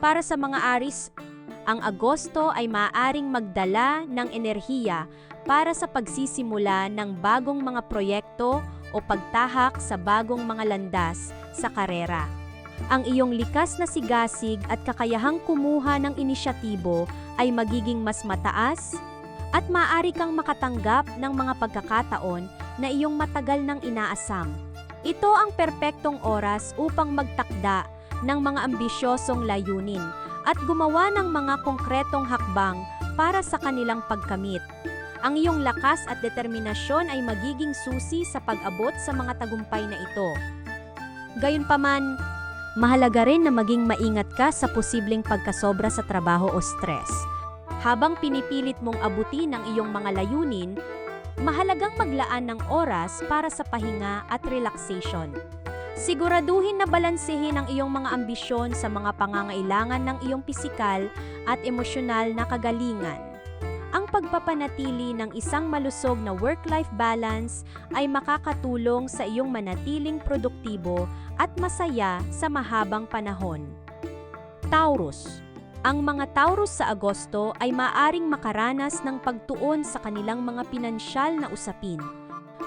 Para sa mga aris, ang Agosto ay maaaring magdala ng enerhiya para sa pagsisimula ng bagong mga proyekto o pagtahak sa bagong mga landas sa karera. Ang iyong likas na sigasig at kakayahang kumuha ng inisyatibo ay magiging mas mataas at maaari kang makatanggap ng mga pagkakataon na iyong matagal nang inaasam. Ito ang perpektong oras upang magtakda ng mga ambisyosong layunin at gumawa ng mga konkretong hakbang para sa kanilang pagkamit. Ang iyong lakas at determinasyon ay magiging susi sa pag-abot sa mga tagumpay na ito. Gayunpaman, mahalaga rin na maging maingat ka sa posibleng pagkasobra sa trabaho o stress. Habang pinipilit mong abutin ang iyong mga layunin, mahalagang maglaan ng oras para sa pahinga at relaxation. Siguraduhin na balansehin ang iyong mga ambisyon sa mga pangangailangan ng iyong pisikal at emosyonal na kagalingan. Ang pagpapanatili ng isang malusog na work-life balance ay makakatulong sa iyong manatiling produktibo at masaya sa mahabang panahon. Taurus Ang mga Taurus sa Agosto ay maaring makaranas ng pagtuon sa kanilang mga pinansyal na usapin.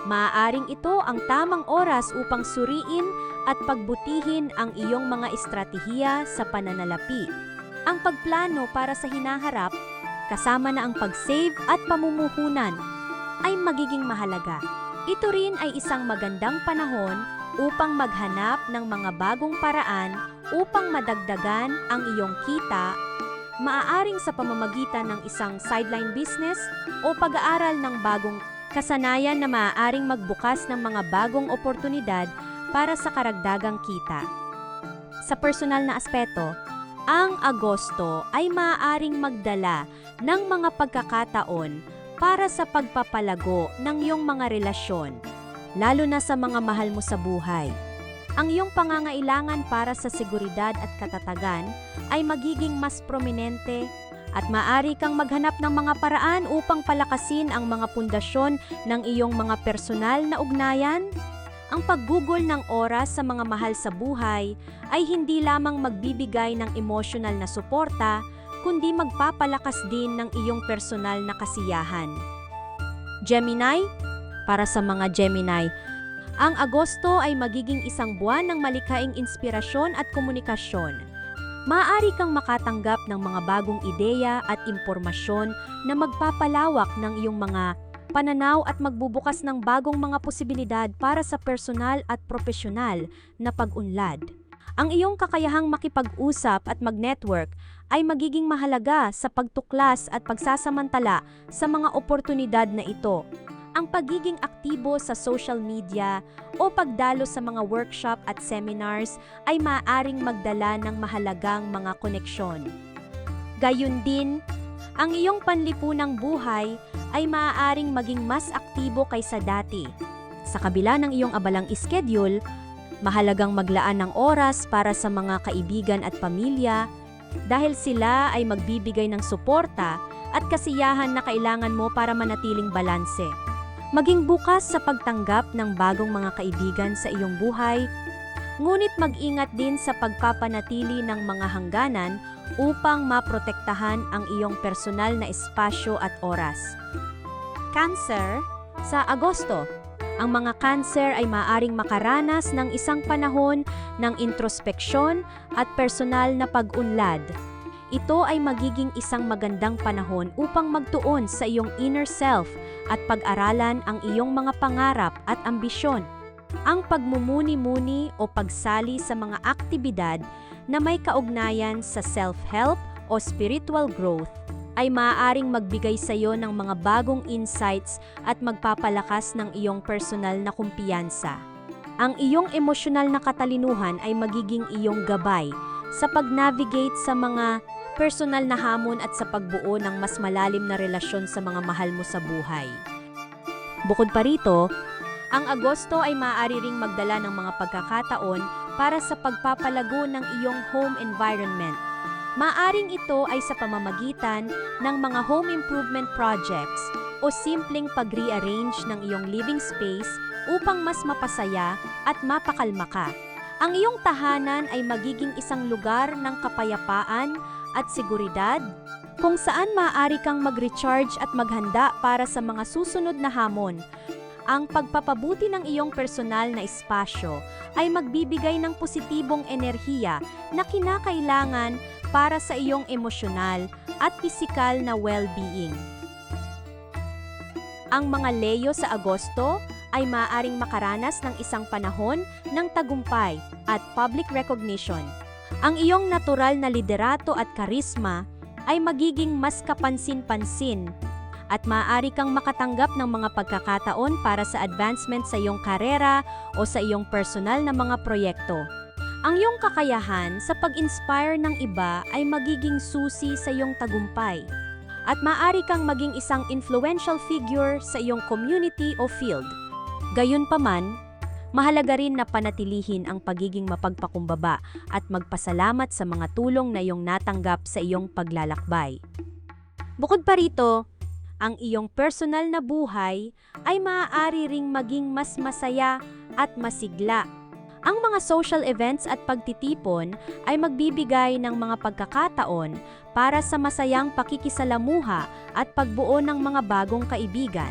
Maaaring ito ang tamang oras upang suriin at pagbutihin ang iyong mga estratehiya sa pananalapi. Ang pagplano para sa hinaharap, kasama na ang pag-save at pamumuhunan, ay magiging mahalaga. Ito rin ay isang magandang panahon upang maghanap ng mga bagong paraan upang madagdagan ang iyong kita, maaaring sa pamamagitan ng isang sideline business o pag-aaral ng bagong kasanayan na maaaring magbukas ng mga bagong oportunidad para sa karagdagang kita. Sa personal na aspeto, ang Agosto ay maaaring magdala ng mga pagkakataon para sa pagpapalago ng iyong mga relasyon, lalo na sa mga mahal mo sa buhay. Ang iyong pangangailangan para sa seguridad at katatagan ay magiging mas prominente at maaari kang maghanap ng mga paraan upang palakasin ang mga pundasyon ng iyong mga personal na ugnayan. Ang paggugol ng oras sa mga mahal sa buhay ay hindi lamang magbibigay ng emosyonal na suporta, kundi magpapalakas din ng iyong personal na kasiyahan. Gemini, para sa mga Gemini, ang Agosto ay magiging isang buwan ng malikhaing inspirasyon at komunikasyon. Maaari kang makatanggap ng mga bagong ideya at impormasyon na magpapalawak ng iyong mga pananaw at magbubukas ng bagong mga posibilidad para sa personal at profesional na pag-unlad. Ang iyong kakayahang makipag-usap at mag-network ay magiging mahalaga sa pagtuklas at pagsasamantala sa mga oportunidad na ito. Ang pagiging aktibo sa social media o pagdalo sa mga workshop at seminars ay maaaring magdala ng mahalagang mga koneksyon. Gayun din, ang iyong panlipunang buhay ay maaaring maging mas aktibo kaysa dati. Sa kabila ng iyong abalang schedule, mahalagang maglaan ng oras para sa mga kaibigan at pamilya dahil sila ay magbibigay ng suporta at kasiyahan na kailangan mo para manatiling balanse. Maging bukas sa pagtanggap ng bagong mga kaibigan sa iyong buhay, ngunit mag-ingat din sa pagpapanatili ng mga hangganan upang maprotektahan ang iyong personal na espasyo at oras. Cancer, sa Agosto, ang mga cancer ay maaring makaranas ng isang panahon ng introspeksyon at personal na pag-unlad. Ito ay magiging isang magandang panahon upang magtuon sa iyong inner self at pag-aralan ang iyong mga pangarap at ambisyon. Ang pagmumuni-muni o pagsali sa mga aktibidad na may kaugnayan sa self-help o spiritual growth ay maaaring magbigay sa iyo ng mga bagong insights at magpapalakas ng iyong personal na kumpiyansa. Ang iyong emosyonal na katalinuhan ay magiging iyong gabay sa pag-navigate sa mga personal na hamon at sa pagbuo ng mas malalim na relasyon sa mga mahal mo sa buhay. Bukod pa rito, ang Agosto ay maaari ring magdala ng mga pagkakataon para sa pagpapalago ng iyong home environment. Maaring ito ay sa pamamagitan ng mga home improvement projects o simpleng pag-rearrange ng iyong living space upang mas mapasaya at mapakalma ka. Ang iyong tahanan ay magiging isang lugar ng kapayapaan at seguridad kung saan maaari kang mag-recharge at maghanda para sa mga susunod na hamon. Ang pagpapabuti ng iyong personal na espasyo ay magbibigay ng positibong enerhiya na kinakailangan para sa iyong emosyonal at pisikal na well-being. Ang mga leyo sa Agosto ay maaaring makaranas ng isang panahon ng tagumpay at public recognition. Ang iyong natural na liderato at karisma ay magiging mas kapansin-pansin at maaari kang makatanggap ng mga pagkakataon para sa advancement sa iyong karera o sa iyong personal na mga proyekto. Ang iyong kakayahan sa pag-inspire ng iba ay magiging susi sa iyong tagumpay. At maaari kang maging isang influential figure sa iyong community o field. Gayunpaman, mahalaga rin na panatilihin ang pagiging mapagpakumbaba at magpasalamat sa mga tulong na iyong natanggap sa iyong paglalakbay. Bukod pa rito, ang iyong personal na buhay ay maaari ring maging mas masaya at masigla. Ang mga social events at pagtitipon ay magbibigay ng mga pagkakataon para sa masayang pakikisalamuha at pagbuo ng mga bagong kaibigan.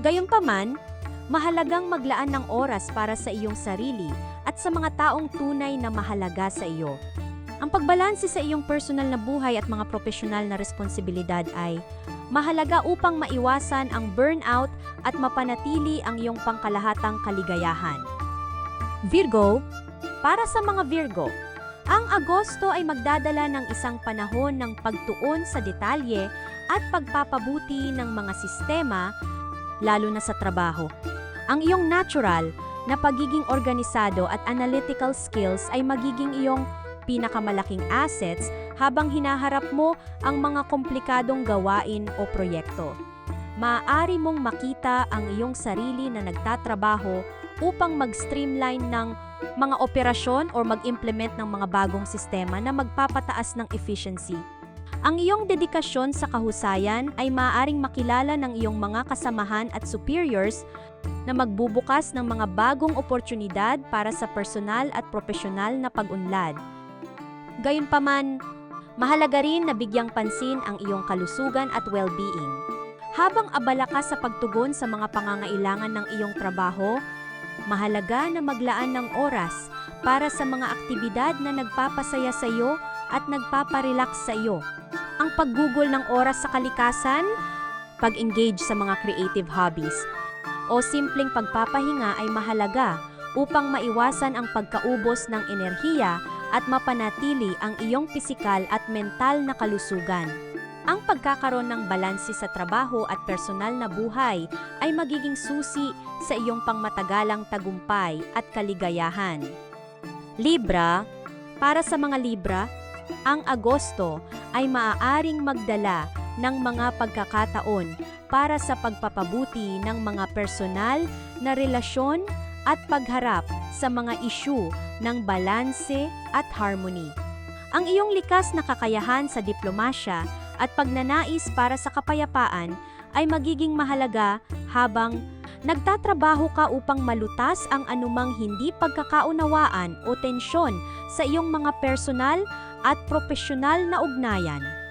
Gayunpaman, mahalagang maglaan ng oras para sa iyong sarili at sa mga taong tunay na mahalaga sa iyo. Ang pagbalanse sa iyong personal na buhay at mga profesional na responsibilidad ay mahalaga upang maiwasan ang burnout at mapanatili ang iyong pangkalahatang kaligayahan. Virgo, para sa mga Virgo, ang Agosto ay magdadala ng isang panahon ng pagtuon sa detalye at pagpapabuti ng mga sistema, lalo na sa trabaho. Ang iyong natural na pagiging organisado at analytical skills ay magiging iyong pinakamalaking assets habang hinaharap mo ang mga komplikadong gawain o proyekto. Maaari mong makita ang iyong sarili na nagtatrabaho upang mag-streamline ng mga operasyon o mag-implement ng mga bagong sistema na magpapataas ng efficiency. Ang iyong dedikasyon sa kahusayan ay maaaring makilala ng iyong mga kasamahan at superiors na magbubukas ng mga bagong oportunidad para sa personal at profesional na pag-unlad. Gayunpaman, mahalaga rin na bigyang pansin ang iyong kalusugan at well-being. Habang abala ka sa pagtugon sa mga pangangailangan ng iyong trabaho, mahalaga na maglaan ng oras para sa mga aktibidad na nagpapasaya sa iyo at nagpaparelax sa iyo. Ang paggugol ng oras sa kalikasan, pag-engage sa mga creative hobbies, o simpleng pagpapahinga ay mahalaga upang maiwasan ang pagkaubos ng enerhiya at mapanatili ang iyong pisikal at mental na kalusugan. Ang pagkakaroon ng balanse sa trabaho at personal na buhay ay magiging susi sa iyong pangmatagalang tagumpay at kaligayahan. Libra, para sa mga Libra, ang Agosto ay maaaring magdala ng mga pagkakataon para sa pagpapabuti ng mga personal na relasyon at pagharap sa mga isyu ng balanse at harmony. Ang iyong likas na kakayahan sa diplomasya at pagnanais para sa kapayapaan ay magiging mahalaga habang nagtatrabaho ka upang malutas ang anumang hindi pagkakaunawaan o tensyon sa iyong mga personal at profesional na ugnayan.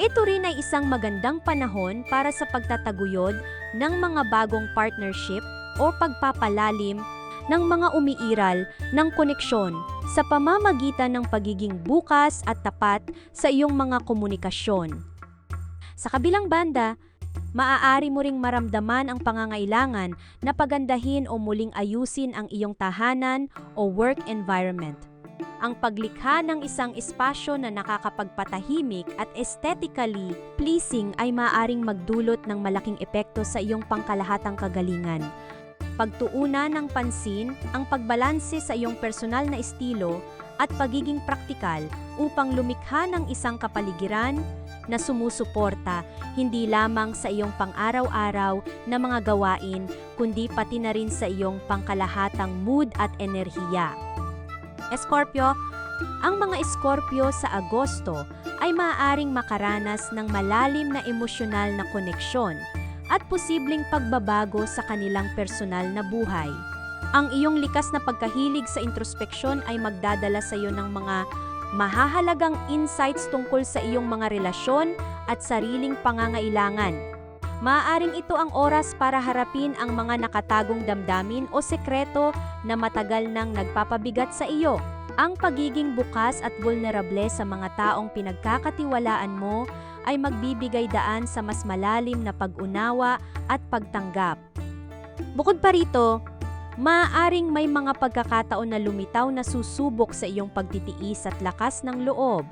Ito rin ay isang magandang panahon para sa pagtataguyod ng mga bagong partnership o pagpapalalim ng mga umiiral ng koneksyon sa pamamagitan ng pagiging bukas at tapat sa iyong mga komunikasyon. Sa kabilang banda, maaari mo ring maramdaman ang pangangailangan na pagandahin o muling ayusin ang iyong tahanan o work environment. Ang paglikha ng isang espasyo na nakakapagpatahimik at aesthetically pleasing ay maaring magdulot ng malaking epekto sa iyong pangkalahatang kagalingan. Pagtuunan ng pansin ang pagbalanse sa iyong personal na estilo at pagiging praktikal upang lumikha ng isang kapaligiran na sumusuporta hindi lamang sa iyong pang-araw-araw na mga gawain kundi pati na rin sa iyong pangkalahatang mood at enerhiya. Escorpio, ang mga Escorpio sa Agosto ay maaaring makaranas ng malalim na emosyonal na koneksyon at posibleng pagbabago sa kanilang personal na buhay. Ang iyong likas na pagkahilig sa introspeksyon ay magdadala sa iyo ng mga mahahalagang insights tungkol sa iyong mga relasyon at sariling pangangailangan. Maaaring ito ang oras para harapin ang mga nakatagong damdamin o sekreto na matagal nang nagpapabigat sa iyo. Ang pagiging bukas at vulnerable sa mga taong pinagkakatiwalaan mo ay magbibigay daan sa mas malalim na pag-unawa at pagtanggap. Bukod pa rito, maaaring may mga pagkakataon na lumitaw na susubok sa iyong pagtitiis at lakas ng loob.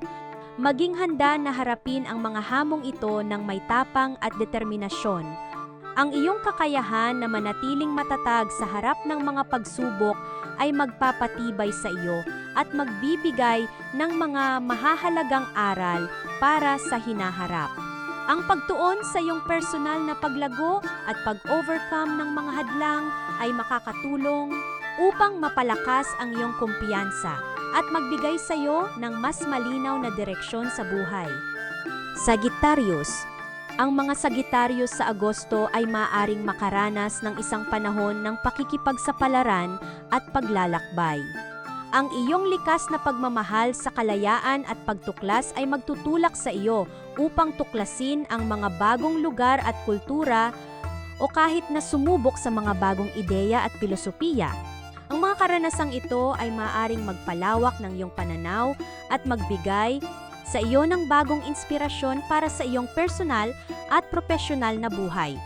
Maging handa na harapin ang mga hamong ito ng may tapang at determinasyon. Ang iyong kakayahan na manatiling matatag sa harap ng mga pagsubok ay magpapatibay sa iyo at magbibigay ng mga mahahalagang aral para sa hinaharap. Ang pagtuon sa iyong personal na paglago at pag-overcome ng mga hadlang ay makakatulong upang mapalakas ang iyong kumpiyansa at magbigay sa iyo ng mas malinaw na direksyon sa buhay. Sagittarius Ang mga Sagittarius sa Agosto ay maaring makaranas ng isang panahon ng pakikipagsapalaran at paglalakbay. Ang iyong likas na pagmamahal sa kalayaan at pagtuklas ay magtutulak sa iyo upang tuklasin ang mga bagong lugar at kultura o kahit na sumubok sa mga bagong ideya at filosofiya. Mga karanasang ito ay maaring magpalawak ng iyong pananaw at magbigay sa iyo ng bagong inspirasyon para sa iyong personal at profesional na buhay.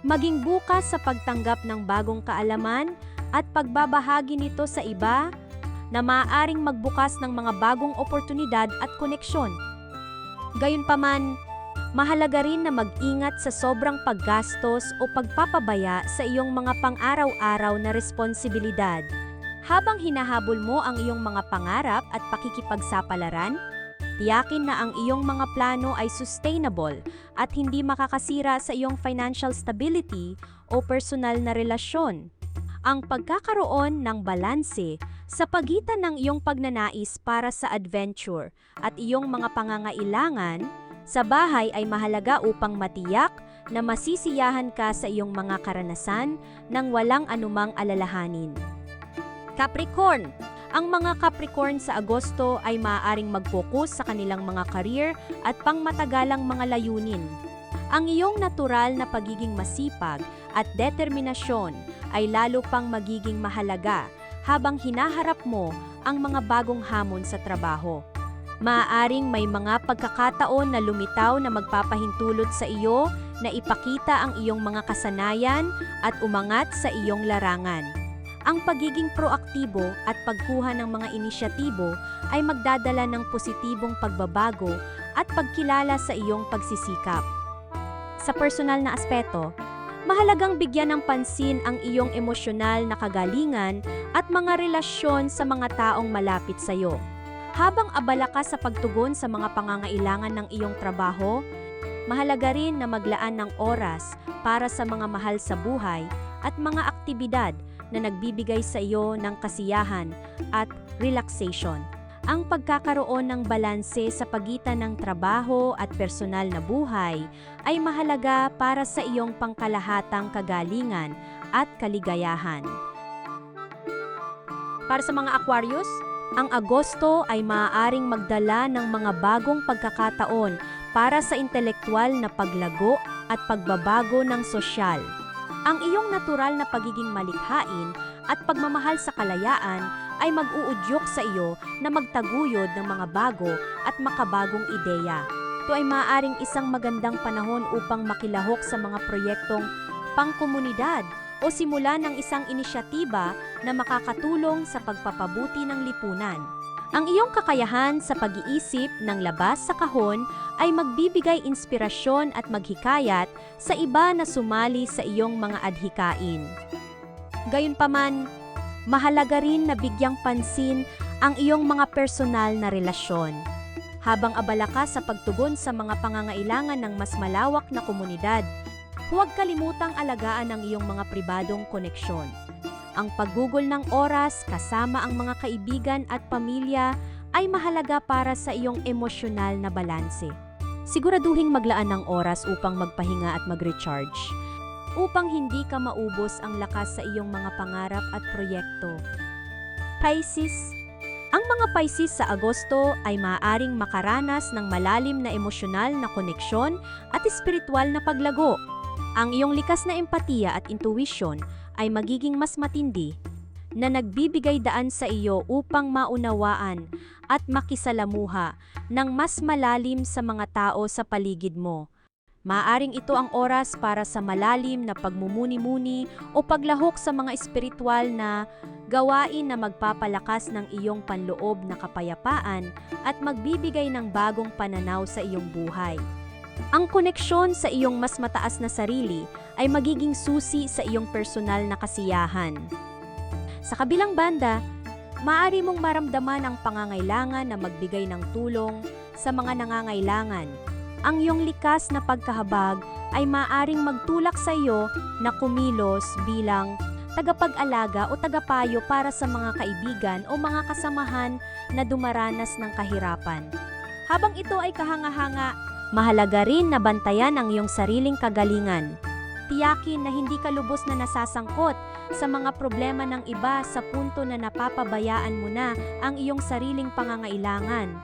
Maging bukas sa pagtanggap ng bagong kaalaman at pagbabahagi nito sa iba na maaaring magbukas ng mga bagong oportunidad at koneksyon. Gayunpaman, mahalaga rin na mag-ingat sa sobrang paggastos o pagpapabaya sa iyong mga pang-araw-araw na responsibilidad. Habang hinahabol mo ang iyong mga pangarap at pakikipagsapalaran, tiyakin na ang iyong mga plano ay sustainable at hindi makakasira sa iyong financial stability o personal na relasyon. Ang pagkakaroon ng balanse sa pagitan ng iyong pagnanais para sa adventure at iyong mga pangangailangan sa bahay ay mahalaga upang matiyak na masisiyahan ka sa iyong mga karanasan nang walang anumang alalahanin. Capricorn Ang mga Capricorn sa Agosto ay maaaring mag-focus sa kanilang mga career at pangmatagalang mga layunin. Ang iyong natural na pagiging masipag at determinasyon ay lalo pang magiging mahalaga habang hinaharap mo ang mga bagong hamon sa trabaho. Maaaring may mga pagkakataon na lumitaw na magpapahintulot sa iyo na ipakita ang iyong mga kasanayan at umangat sa iyong larangan. Ang pagiging proaktibo at pagkuha ng mga inisyatibo ay magdadala ng positibong pagbabago at pagkilala sa iyong pagsisikap. Sa personal na aspeto, mahalagang bigyan ng pansin ang iyong emosyonal na kagalingan at mga relasyon sa mga taong malapit sa iyo. Habang abala ka sa pagtugon sa mga pangangailangan ng iyong trabaho, mahalaga rin na maglaan ng oras para sa mga mahal sa buhay at mga aktibidad na nagbibigay sa iyo ng kasiyahan at relaxation. Ang pagkakaroon ng balanse sa pagitan ng trabaho at personal na buhay ay mahalaga para sa iyong pangkalahatang kagalingan at kaligayahan. Para sa mga Aquarius, ang Agosto ay maaaring magdala ng mga bagong pagkakataon para sa intelektual na paglago at pagbabago ng sosyal. Ang iyong natural na pagiging malikhain at pagmamahal sa kalayaan ay mag-uudyok sa iyo na magtaguyod ng mga bago at makabagong ideya. Ito ay maaaring isang magandang panahon upang makilahok sa mga proyektong pangkomunidad o simula ng isang inisyatiba na makakatulong sa pagpapabuti ng lipunan. Ang iyong kakayahan sa pag-iisip ng labas sa kahon ay magbibigay inspirasyon at maghikayat sa iba na sumali sa iyong mga adhikain. Gayunpaman, mahalaga rin na bigyang pansin ang iyong mga personal na relasyon. Habang abala ka sa pagtugon sa mga pangangailangan ng mas malawak na komunidad, huwag kalimutang alagaan ang iyong mga pribadong koneksyon. Ang paggugol ng oras kasama ang mga kaibigan at pamilya ay mahalaga para sa iyong emosyonal na balanse. Siguraduhing maglaan ng oras upang magpahinga at mag-recharge upang hindi ka maubos ang lakas sa iyong mga pangarap at proyekto. Pisces Ang mga Pisces sa Agosto ay maaaring makaranas ng malalim na emosyonal na koneksyon at espiritual na paglago. Ang iyong likas na empatiya at intuition ay magiging mas matindi na nagbibigay daan sa iyo upang maunawaan at makisalamuha ng mas malalim sa mga tao sa paligid mo. Maaring ito ang oras para sa malalim na pagmumuni-muni o paglahok sa mga espiritual na gawain na magpapalakas ng iyong panloob na kapayapaan at magbibigay ng bagong pananaw sa iyong buhay. Ang koneksyon sa iyong mas mataas na sarili ay magiging susi sa iyong personal na kasiyahan. Sa kabilang banda, maaari mong maramdaman ang pangangailangan na magbigay ng tulong sa mga nangangailangan. Ang iyong likas na pagkahabag ay maaring magtulak sa iyo na kumilos bilang tagapag-alaga o tagapayo para sa mga kaibigan o mga kasamahan na dumaranas ng kahirapan. Habang ito ay kahanga-hanga, mahalaga rin na bantayan ang iyong sariling kagalingan. Tiyakin na hindi ka lubos na nasasangkot sa mga problema ng iba sa punto na napapabayaan mo na ang iyong sariling pangangailangan.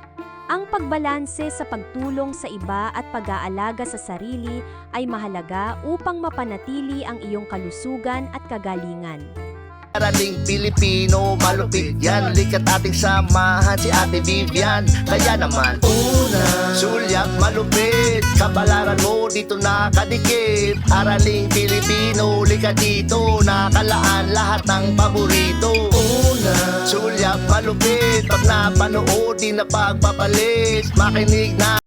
Ang pagbalanse sa pagtulong sa iba at pag-aalaga sa sarili ay mahalaga upang mapanatili ang iyong kalusugan at kagalingan. Parating Pilipino, malupit yan. Likat ating samahan si Ate Vivian. Kaya naman Una Sulyak malupit. Kabalaran mo dito nakadikit. Araling Pilipino, likat dito. Nakalaan lahat ng paborito. Una Sulyak malupit. Pag napanood, di na pagpapalit Makinig na